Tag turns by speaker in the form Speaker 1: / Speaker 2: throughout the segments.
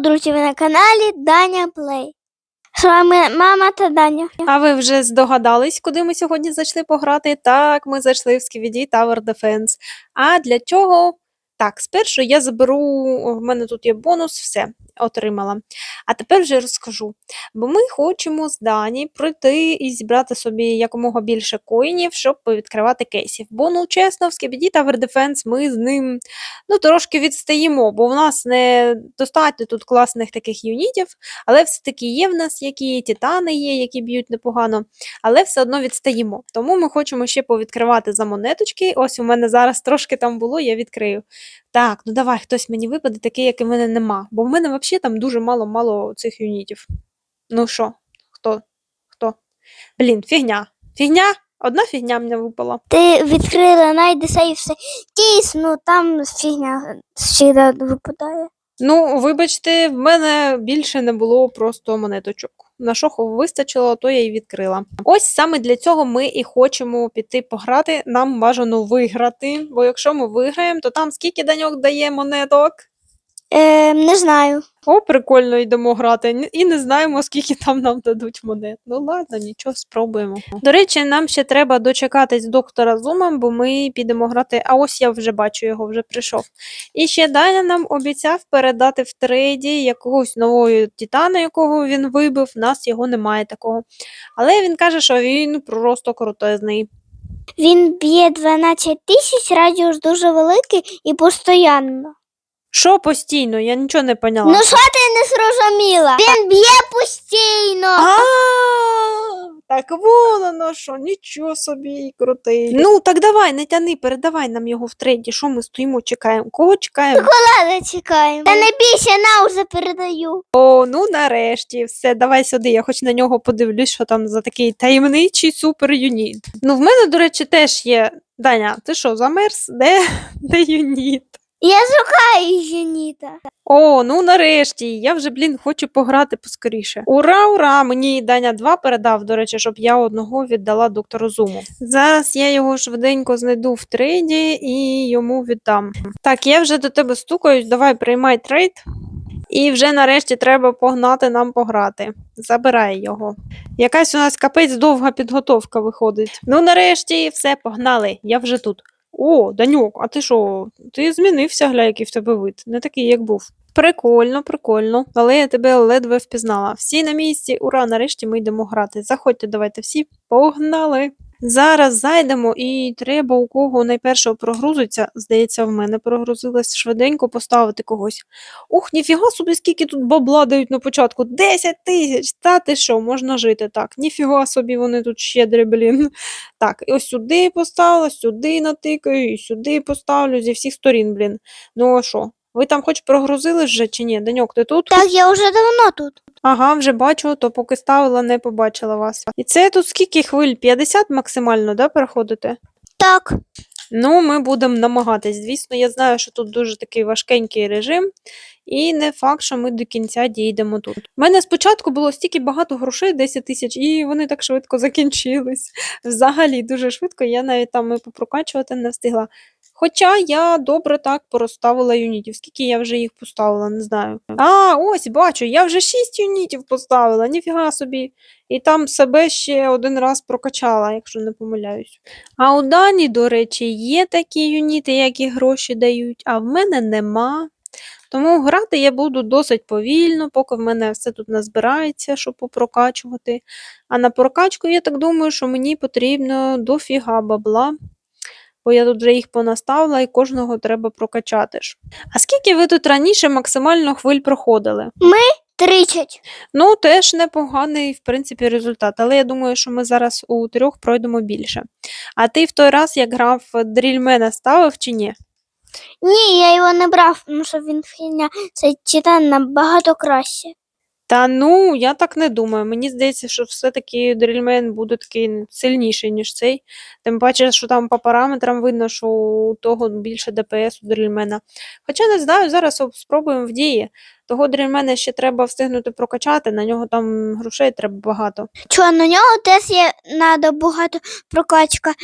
Speaker 1: друзі, ви на каналі Даня Плей. З вами мама та Даня.
Speaker 2: А ви вже здогадались, куди ми сьогодні зайшли пограти? Так, ми зайшли в Skibidi Tower Defense. А для чого? Так, спершу я заберу, в мене тут є бонус, все, отримала. А тепер вже розкажу. Бо ми хочемо з Дані пройти і зібрати собі якомога більше коїнів, щоб відкривати кейсів. Бо, ну чесно, в Skibidi Tower Defense ми з ним ну, трошки відстаємо, бо в нас не достатньо тут класних таких юнітів, але все-таки є в нас які титани є, які б'ють непогано, але все одно відстаємо. Тому ми хочемо ще повідкривати за монеточки. Ось у мене зараз трошки там було, я відкрию. Так, ну давай, хтось мені випаде, такий, як і мене нема. Бо в мене взагалі там дуже мало-мало цих юнітів. Ну що, хто? Хто? Блін, фігня. Фігня? Одна фігня мені випала.
Speaker 1: Ти відкрила найдеса і все. Дійсно, там фігня щира випадає.
Speaker 2: Ну, вибачте, в мене більше не було просто монеточок. На що вистачило, то я і відкрила. Ось саме для цього ми і хочемо піти пограти. Нам бажано виграти. Бо якщо ми виграємо, то там скільки даньок дає монеток?
Speaker 1: Е, не знаю.
Speaker 2: О, прикольно йдемо грати. І не знаємо, скільки там нам дадуть монет. Ну ладно, нічого, спробуємо. До речі, нам ще треба дочекатись доктора Зума, бо ми підемо грати. А ось я вже бачу його, вже прийшов. І ще Даня нам обіцяв передати в трейді якогось нового титана, якого він вибив. Нас його немає такого. Але він каже, що він просто крутезний.
Speaker 1: Він б'є 12 тисяч, радіус дуже великий і постійно.
Speaker 2: Що постійно? Я нічого не поняла.
Speaker 1: Ну що ти не зрозуміла? Він б'є постійно.
Speaker 2: А, так вон воно що, нічого собі крутий. Ну, так давай, не тяни, передавай нам його в трейді. Що ми стоїмо, чекаємо? Кого чекаємо?
Speaker 1: Ладно, чекаємо. Та не бійся, на вже передаю.
Speaker 2: О, ну нарешті, все, давай сюди. Я хоч на нього подивлюсь, що там за такий таємничий супер юніт. Ну, в мене, до речі, теж є. Даня, ти що, замерз? Де, де юніт?
Speaker 1: Я шукаю Зеніта.
Speaker 2: О, ну нарешті. Я вже, блін, хочу пограти поскоріше. Ура, ура! Мені Даня 2 передав, до речі, щоб я одного віддала доктору Зуму. Зараз я його швиденько знайду в трейді і йому віддам. Так, я вже до тебе стукаюсь, давай приймай трейд. І вже нарешті треба погнати нам пограти. Забирай його. Якась у нас капець довга підготовка виходить. Ну, нарешті, все, погнали. Я вже тут. О, Данюк, а ти що? Ти змінився, гля, який в тебе вид. Не такий, як був. Прикольно, прикольно. Але я тебе ледве впізнала. Всі на місці, ура, нарешті ми йдемо грати. Заходьте, давайте всі. Погнали! Зараз зайдемо і треба у кого найпершого прогрузиться. Здається, в мене прогрузилось швиденько поставити когось. Ух, ніфіга собі, скільки тут бабла дають на початку. 10 тисяч! Та ти що, можна жити так. Ніфіга собі вони тут щедрі, блін. Так, і ось сюди поставила, сюди натикаю, і сюди поставлю зі всіх сторін, блін. Ну а що? Ви там хоч прогрузили вже чи ні? Даньок, ти тут?
Speaker 1: Так, я вже давно тут.
Speaker 2: Ага, вже бачу, то поки ставила, не побачила вас. І це тут скільки хвиль? 50 максимально, да, переходите?
Speaker 1: Так.
Speaker 2: Ну, ми будемо намагатись. Звісно, я знаю, що тут дуже такий важкенький режим, і не факт, що ми до кінця дійдемо тут. У мене спочатку було стільки багато грошей, 10 тисяч, і вони так швидко закінчились. Взагалі, дуже швидко, я навіть там і попрокачувати не встигла. Хоча я добре так порозставила юнітів. Скільки я вже їх поставила, не знаю. А, ось бачу, я вже 6 юнітів поставила, ніфіга собі. І там себе ще один раз прокачала, якщо не помиляюсь. А у Дані, до речі, є такі юніти, які гроші дають, а в мене нема. Тому грати я буду досить повільно, поки в мене все тут назбирається, щоб попрокачувати. А на прокачку, я так думаю, що мені потрібно дофіга бабла. Бо я тут вже їх понаставила і кожного треба прокачати ж. А скільки ви тут раніше максимально хвиль проходили?
Speaker 1: Ми Тридцять.
Speaker 2: Ну, теж непоганий, в принципі, результат. Але я думаю, що ми зараз у трьох пройдемо більше. А ти в той раз, як грав дрільмена, ставив чи ні?
Speaker 1: Ні, я його не брав, тому що він фігня. Цей титан набагато краще.
Speaker 2: Та ну, я так не думаю. Мені здається, що все-таки дрільмен буде такий сильніший, ніж цей. Тим паче, що там по параметрам видно, що у того більше ДПС у дрільмена. Хоча не знаю, зараз спробуємо в дії. Того дрільмена ще треба встигнути прокачати, на нього там грошей треба багато.
Speaker 1: Чого на нього теж є надо багато прокачка.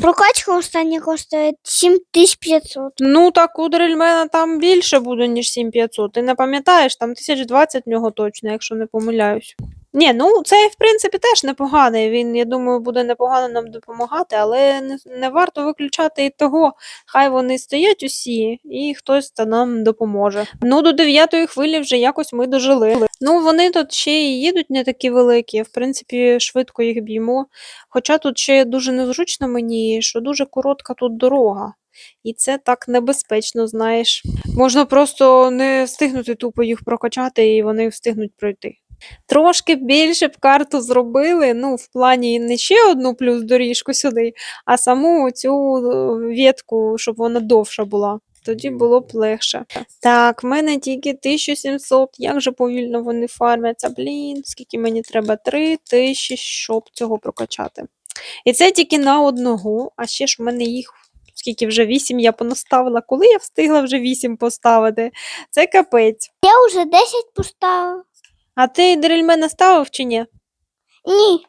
Speaker 1: Прокачка остання коштує 7500.
Speaker 2: Ну, так у дрельмена там більше буде, ніж 7500. Ти не пам'ятаєш, там 1020 в нього точно, якщо не помиляюсь. Ні, ну цей, в принципі, теж непоганий. Він, я думаю, буде непогано нам допомагати, але не, не варто виключати і того. Хай вони стоять усі, і хтось та нам допоможе. Ну, до дев'ятої хвилі вже якось ми дожили. Ну, вони тут ще і їдуть не такі великі, в принципі, швидко їх б'ємо. Хоча тут ще дуже незручно мені, що дуже коротка тут дорога. І це так небезпечно, знаєш. Можна просто не встигнути тупо їх прокачати, і вони встигнуть пройти. Трошки більше б карту зробили, ну, в плані не ще одну плюс доріжку сюди, а саму цю е, ветку, щоб вона довша була. Тоді було б легше. Так, в мене тільки 1700. Як же повільно вони фармяться? Блін, скільки мені треба? 3000, щоб цього прокачати. І це тільки на одного, а ще ж в мене їх. Скільки вже 8 я понаставила. Коли я встигла вже 8 поставити? Це капець.
Speaker 1: Я вже 10 поставила.
Speaker 2: А ти дрельмена ставив чи ні?
Speaker 1: Ні.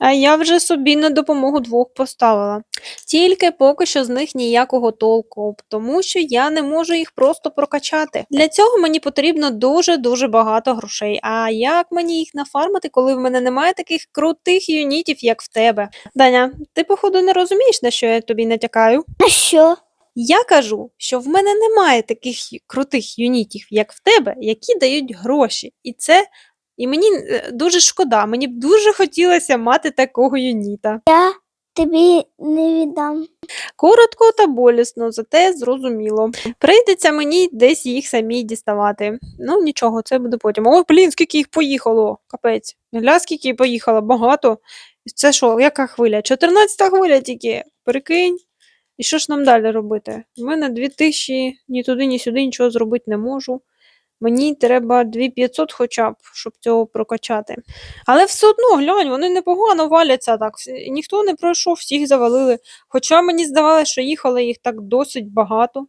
Speaker 2: А я вже собі на допомогу двох поставила. Тільки поки що з них ніякого толку, тому що я не можу їх просто прокачати. Для цього мені потрібно дуже-дуже багато грошей. А як мені їх нафармити, коли в мене немає таких крутих юнітів, як в тебе? Даня, ти, походу, не розумієш, на що я тобі натякаю?
Speaker 1: На що?
Speaker 2: Я кажу, що в мене немає таких крутих юнітів, як в тебе, які дають гроші. І це. І мені е, дуже шкода, мені б дуже хотілося мати такого юніта.
Speaker 1: Я тобі не віддам.
Speaker 2: Коротко та болісно, зате зрозуміло. Прийдеться мені десь їх самі діставати. Ну нічого, це буде потім. О, блін, скільки їх поїхало. Капець. Гля, скільки поїхало, багато. Це що, яка хвиля? 14 хвиля тільки. Прикинь. І що ж нам далі робити? У мене 2000, ні туди, ні сюди нічого зробити не можу. Мені треба 2500 хоча б, щоб цього прокачати. Але все одно, глянь, вони непогано валяться так. Ніхто не пройшов, всіх завалили. Хоча мені здавалося, що їхало їх так досить багато.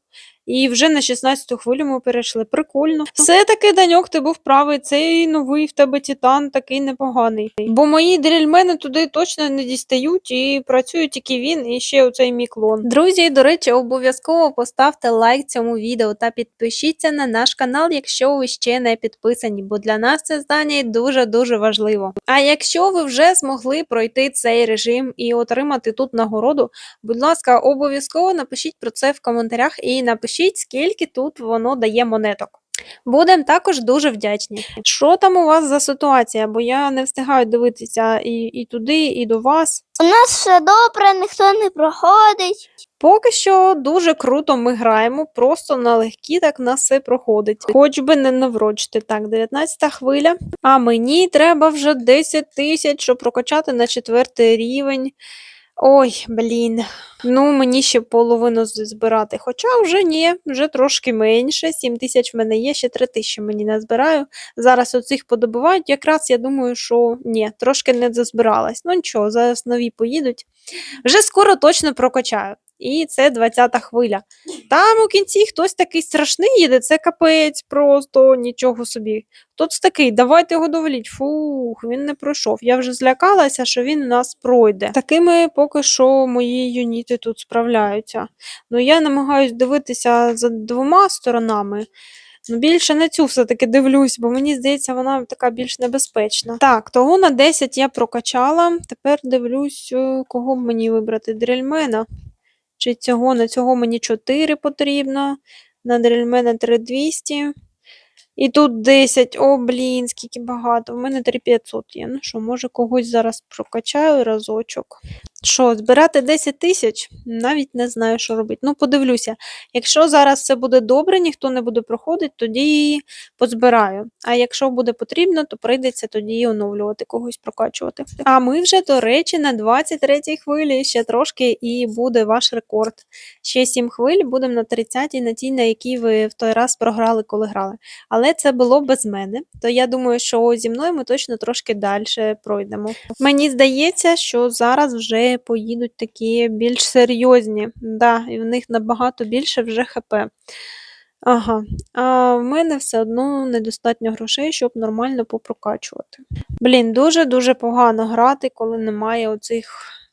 Speaker 2: І вже на 16-ту хвилю ми перейшли. Прикольно. Все-таки Даньок, ти був правий. Цей новий в тебе Титан такий непоганий. Бо мої дрільмени туди точно не дістають і працює тільки він і ще оцей мій клон. Друзі, до речі, обов'язково поставте лайк цьому відео та підпишіться на наш канал, якщо ви ще не підписані, бо для нас це здання дуже-дуже важливо. А якщо ви вже змогли пройти цей режим і отримати тут нагороду, Будь ласка, обов'язково напишіть про це в коментарях і напишіть, скільки тут воно дає монеток. Будемо також дуже вдячні. Що там у вас за ситуація? Бо я не встигаю дивитися і, і туди, і до вас.
Speaker 1: У нас все добре, ніхто не проходить.
Speaker 2: Поки що дуже круто ми граємо, просто на легкі так нас все проходить. Хоч би не наврочити. Так, 19 хвиля. А мені треба вже 10 тисяч, щоб прокачати на четвертий рівень. Ой, блін. Ну, мені ще половину збирати. Хоча вже ні, вже трошки менше. 7 тисяч в мене є, ще 3 тисячі мені назбираю. Зараз оцих подобувають. Якраз я думаю, що ні, трошки не зазбиралась. Ну нічого, зараз нові поїдуть. Вже скоро точно прокачаю. І це 20-та хвиля. Там у кінці хтось такий страшний їде, це капець, просто нічого собі. Хтось такий, давайте його довеліть. Фух, він не пройшов. Я вже злякалася, що він нас пройде. Такими поки що мої юніти тут справляються. Ну я намагаюсь дивитися за двома сторонами. Ну, більше на цю все-таки дивлюсь, бо мені здається, вона така більш небезпечна. Так, того на 10 я прокачала. Тепер дивлюсь, е, кого б мені вибрати. Дрельмена. Чи цього на цього мені 4 потрібно, на дрельмена 3200. І тут 10. О, блін, скільки багато. У мене 3500 є. Ну що, може когось зараз прокачаю разочок. Що, збирати 10 тисяч? Навіть не знаю, що робити. Ну, подивлюся. Якщо зараз все буде добре, ніхто не буде проходити, тоді позбираю. А якщо буде потрібно, то прийдеться тоді оновлювати, когось прокачувати. А ми вже, до речі, на 23-й хвилі ще трошки і буде ваш рекорд. Ще 7 хвиль, будемо на 30-й, на тій, на якій ви в той раз програли, коли грали. Але це було без мене, то я думаю, що зі мною ми точно трошки далі пройдемо. Мені здається, що зараз вже поїдуть такі більш серйозні. Да, і в них набагато більше вже ХП. Ага, а в мене все одно недостатньо грошей, щоб нормально попрокачувати. Блін, дуже-дуже погано грати, коли немає оцих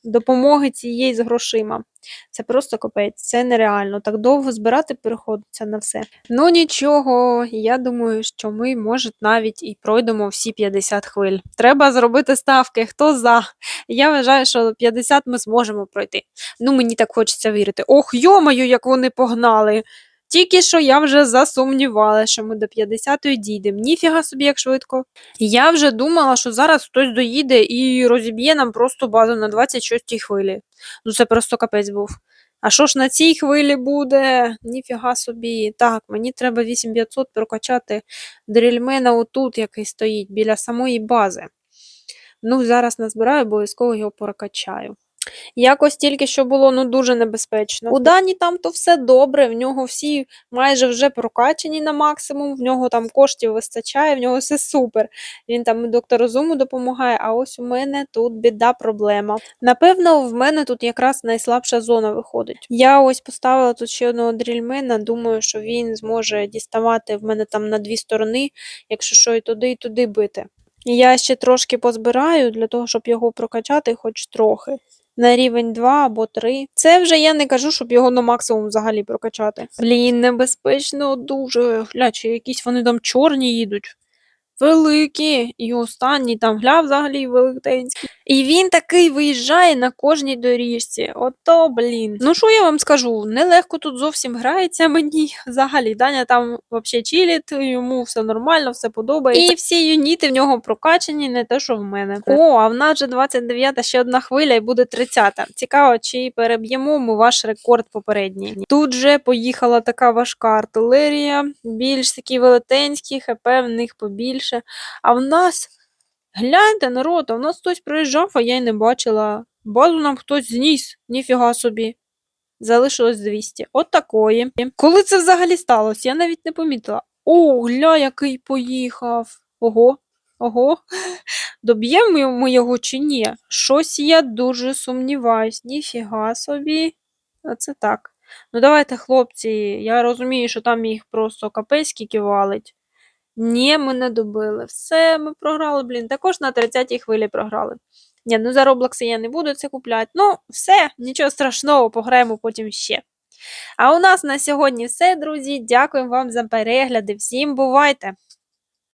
Speaker 2: допомоги цієї з грошима. Це просто капець, це нереально. Так довго збирати переходиться на все. Ну нічого, я думаю, що ми, може, навіть і пройдемо всі 50 хвиль. Треба зробити ставки, хто за. Я вважаю, що 50 ми зможемо пройти. Ну, мені так хочеться вірити. Ох, йомаю, як вони погнали. Тільки що я вже засумнівалася, що ми до 50-ї дійдемо. Ніфіга собі, як швидко. Я вже думала, що зараз хтось доїде і розіб'є нам просто базу на 26-й хвилі. Ну це просто капець був. А що ж на цій хвилі буде? Ніфіга собі. Так, мені треба 8500 прокачати дрільмена отут, який стоїть, біля самої бази. Ну, зараз назбираю, обов'язково його прокачаю. Якось тільки що було ну дуже небезпечно. У Дані там то все добре, в нього всі майже вже прокачані на максимум, в нього там коштів вистачає, в нього все супер. Він там доктору Зуму допомагає, а ось у мене тут біда проблема. Напевно, в мене тут якраз найслабша зона виходить. Я ось поставила тут ще одного дрільмена, думаю, що він зможе діставати в мене там на дві сторони, якщо що, і туди, і туди бити. Я ще трошки позбираю для того, щоб його прокачати хоч трохи. На рівень 2 або 3. Це вже я не кажу, щоб його на максимум взагалі прокачати. Блін, небезпечно дуже. Гля, чи якісь вони там чорні їдуть. Великі. І останній там гля взагалі велетенський. І він такий виїжджає на кожній доріжці. Ото, блін. Ну що я вам скажу? Нелегко тут зовсім грається мені. Взагалі, Даня там взагалі чилить, йому все нормально, все подобається. І всі юніти в нього прокачані, не те, що в мене. О, а в нас вже 29 ще одна хвиля і буде 30. Цікаво, чи переб'ємо ми ваш рекорд попередній. Тут же поїхала така важка артилерія, більш такі велетенські, хп в них побільше. А в нас, гляньте, народ, а в нас хтось приїжджав, а я й не бачила. Базу нам хтось зніс, ніфіга собі. Залишилось 200. От такої. Коли це взагалі сталося? Я навіть не помітила. О, гля, який поїхав. Ого, ого. Доб'ємо ми його чи ні? Щось я дуже сумніваюсь. Ніфіга собі. Оце так. Ну давайте, хлопці, я розумію, що там їх просто капець скільки валить. Ні, ми не добили. Все, ми програли, блін. Також на 30-й хвилі програли. Ні, ну за Роблокси я не буду це купляти. Ну, все, нічого страшного, пограємо потім ще. А у нас на сьогодні все, друзі. Дякую вам за перегляди. Всім бувайте!